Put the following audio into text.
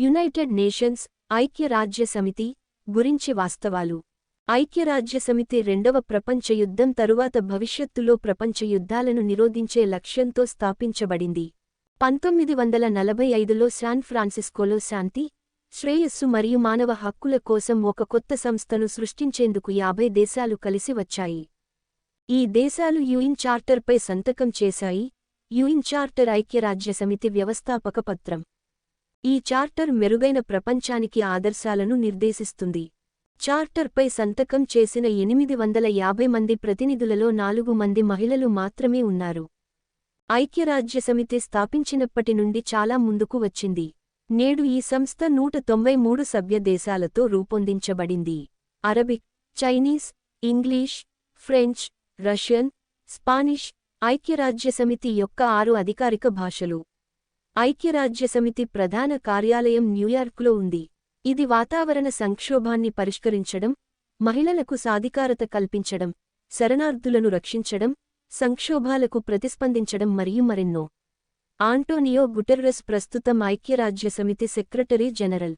United nations ఐక్యరాజ్య సమితి గురించి వాస్తవాలు. ఐక్యరాజ్య సమితి రెండవ ప్రపంచ యుద్ధం తరువాత భవిష్యత్తులో ప్రపంచ యుద్ధాలను నిరోధించే లక్ష్యంతో స్థాపించబడింది. పంతొమ్మిది వందల నలభై ఐదులో శాన్ ఫ్రాన్సిస్కోలో శాంతి శ్రేయస్సు మరియు మానవ హక్కుల కోసం ఒక కొత్త సంస్థను సృష్టించేందుకు యాభై దేశాలు కలిసి వచ్చాయి. ఈ దేశాలు యుఇన్ చార్టర్పై సంతకం చేశాయి. యుఇన్ చార్టర్ ఐక్యరాజ్య సమితి వ్యవస్థాపక పత్రం. ఈ చార్టర్ మెరుగైన ప్రపంచానికి ఆదర్శాలను నిర్దేశిస్తుంది. చార్టర్పై సంతకం చేసిన ఎనిమిది వందల యాభై మంది ప్రతినిధులలో నాలుగు మంది మహిళలు మాత్రమే ఉన్నారు. ఐక్యరాజ్యసమితి స్థాపించినప్పటి నుండి చాలా ముందుకు వచ్చింది. నేడు ఈ సంస్థ నూట తొంభై మూడు సభ్యదేశాలతో రూపొందించబడింది. Arabic Chinese English French Russian Spanish ఐక్యరాజ్యసమితి యొక్క ఆరు అధికారిక భాషలు. ఐక్యరాజ్యసమితి ప్రధాన కార్యాలయం న్యూయార్క్లో ఉంది. ఇది వాతావరణ సంక్షోభాన్ని పరిష్కరించడం మహిళలకు సాధికారత కల్పించడం శరణార్థులను రక్షించడం సంక్షోభాలకు ప్రతిస్పందించడం మరియు మరెన్నో. ఆంటోనియో గుటెర్రస్ ప్రస్తుతం ఐక్యరాజ్యసమితి సెక్రటరీ జనరల్.